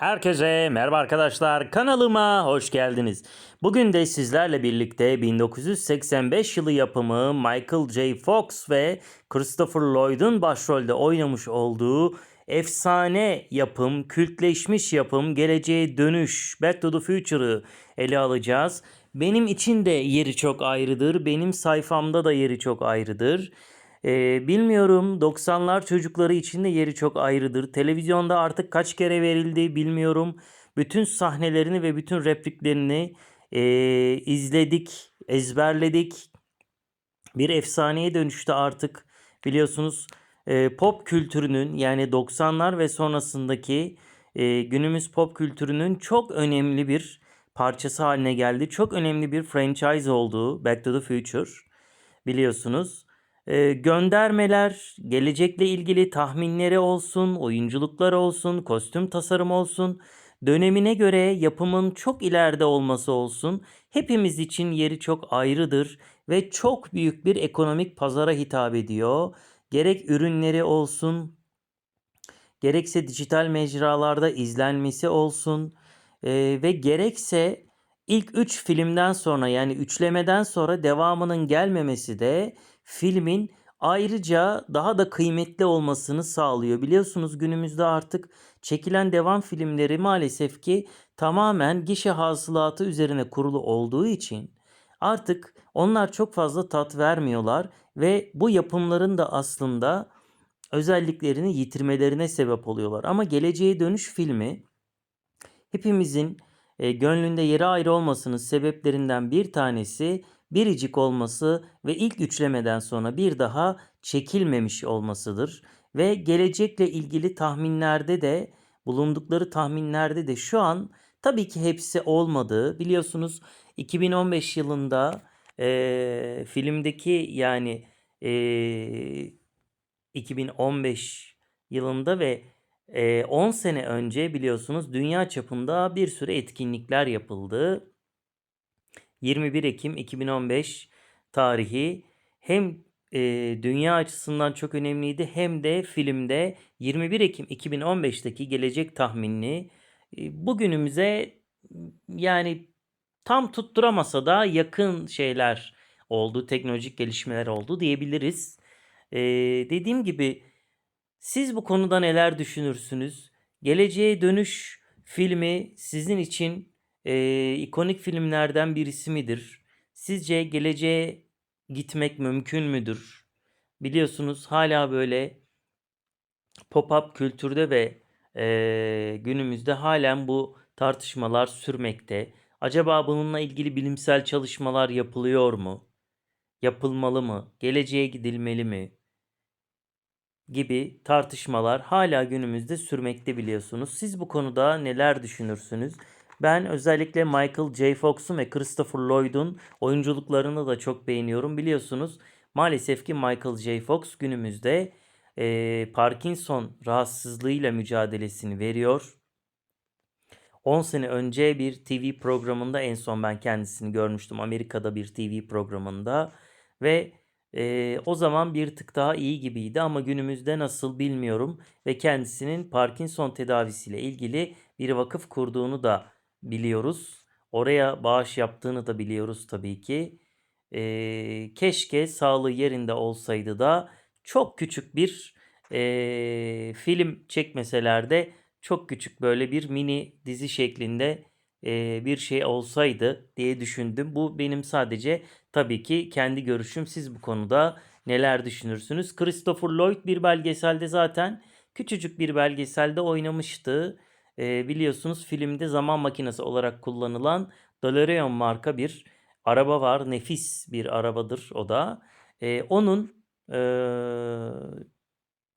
Herkese merhaba arkadaşlar kanalıma hoş geldiniz. Bugün de sizlerle birlikte 1985 yılı yapımı Michael J. Fox ve Christopher Lloyd'un başrolde oynamış olduğu efsane yapım, kültleşmiş yapım, geleceğe dönüş, Back to the Future'ı ele alacağız. Benim için de yeri çok ayrıdır. Benim sayfamda da yeri çok ayrıdır. Ee, bilmiyorum 90'lar çocukları için de yeri çok ayrıdır. Televizyonda artık kaç kere verildi bilmiyorum. Bütün sahnelerini ve bütün repliklerini ee, izledik, ezberledik. Bir efsaneye dönüştü artık biliyorsunuz. Ee, pop kültürünün yani 90'lar ve sonrasındaki ee, günümüz pop kültürünün çok önemli bir parçası haline geldi. Çok önemli bir franchise oldu Back to the Future biliyorsunuz. Ee, göndermeler, gelecekle ilgili tahminleri olsun, oyunculuklar olsun, kostüm tasarım olsun, dönemine göre yapımın çok ileride olması olsun, hepimiz için yeri çok ayrıdır ve çok büyük bir ekonomik pazara hitap ediyor. Gerek ürünleri olsun, gerekse dijital mecralarda izlenmesi olsun eee, ve gerekse ilk 3 filmden sonra yani üçlemeden sonra devamının gelmemesi de filmin ayrıca daha da kıymetli olmasını sağlıyor. Biliyorsunuz günümüzde artık çekilen devam filmleri maalesef ki tamamen gişe hasılatı üzerine kurulu olduğu için artık onlar çok fazla tat vermiyorlar ve bu yapımların da aslında özelliklerini yitirmelerine sebep oluyorlar. Ama Geleceğe Dönüş filmi hepimizin e, gönlünde yeri ayrı olmasının sebeplerinden bir tanesi biricik olması ve ilk üçlemeden sonra bir daha çekilmemiş olmasıdır. Ve gelecekle ilgili tahminlerde de bulundukları tahminlerde de şu an tabii ki hepsi olmadığı biliyorsunuz 2015 yılında e, filmdeki yani e, 2015 yılında ve e, 10 sene önce biliyorsunuz dünya çapında bir sürü etkinlikler yapıldı. 21 Ekim 2015 tarihi hem e, dünya açısından çok önemliydi hem de filmde 21 Ekim 2015'teki gelecek tahminini e, bugünümüze yani tam tutturamasa da yakın şeyler oldu, teknolojik gelişmeler oldu diyebiliriz. E, dediğim gibi siz bu konuda neler düşünürsünüz? Geleceğe Dönüş filmi sizin için eee, ikonik filmlerden birisi midir? Sizce geleceğe gitmek mümkün müdür? Biliyorsunuz hala böyle pop-up kültürde ve eee, günümüzde halen bu tartışmalar sürmekte. Acaba bununla ilgili bilimsel çalışmalar yapılıyor mu? Yapılmalı mı? Geleceğe gidilmeli mi? Gibi tartışmalar hala günümüzde sürmekte biliyorsunuz. Siz bu konuda neler düşünürsünüz? Ben özellikle Michael J. Fox'un ve Christopher Lloyd'un oyunculuklarını da çok beğeniyorum. Biliyorsunuz maalesef ki Michael J. Fox günümüzde eee, Parkinson rahatsızlığıyla mücadelesini veriyor. 10 sene önce bir TV programında en son ben kendisini görmüştüm. Amerika'da bir TV programında ve Eee, o zaman bir tık daha iyi gibiydi ama günümüzde nasıl bilmiyorum ve kendisinin Parkinson tedavisiyle ilgili bir vakıf kurduğunu da biliyoruz. Oraya bağış yaptığını da biliyoruz tabii ki. Eee, keşke sağlığı yerinde olsaydı da çok küçük bir eee, film çekmeseler de çok küçük böyle bir mini dizi şeklinde bir şey olsaydı diye düşündüm. Bu benim sadece tabii ki kendi görüşüm. Siz bu konuda neler düşünürsünüz? Christopher Lloyd bir belgeselde zaten küçücük bir belgeselde oynamıştı. Biliyorsunuz filmde zaman makinesi olarak kullanılan DeLorean marka bir araba var. Nefis bir arabadır o da. Onun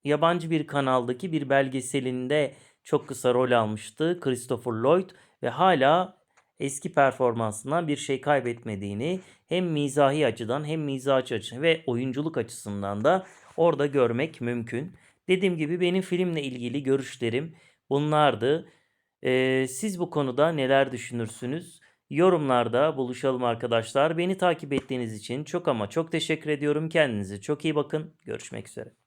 yabancı bir kanaldaki bir belgeselinde çok kısa rol almıştı Christopher Lloyd ve hala eski performansından bir şey kaybetmediğini hem mizahi açıdan hem mizahi açıdan ve oyunculuk açısından da orada görmek mümkün. Dediğim gibi benim filmle ilgili görüşlerim bunlardı. Ee, siz bu konuda neler düşünürsünüz? Yorumlarda buluşalım arkadaşlar. Beni takip ettiğiniz için çok ama çok teşekkür ediyorum. Kendinize çok iyi bakın. Görüşmek üzere.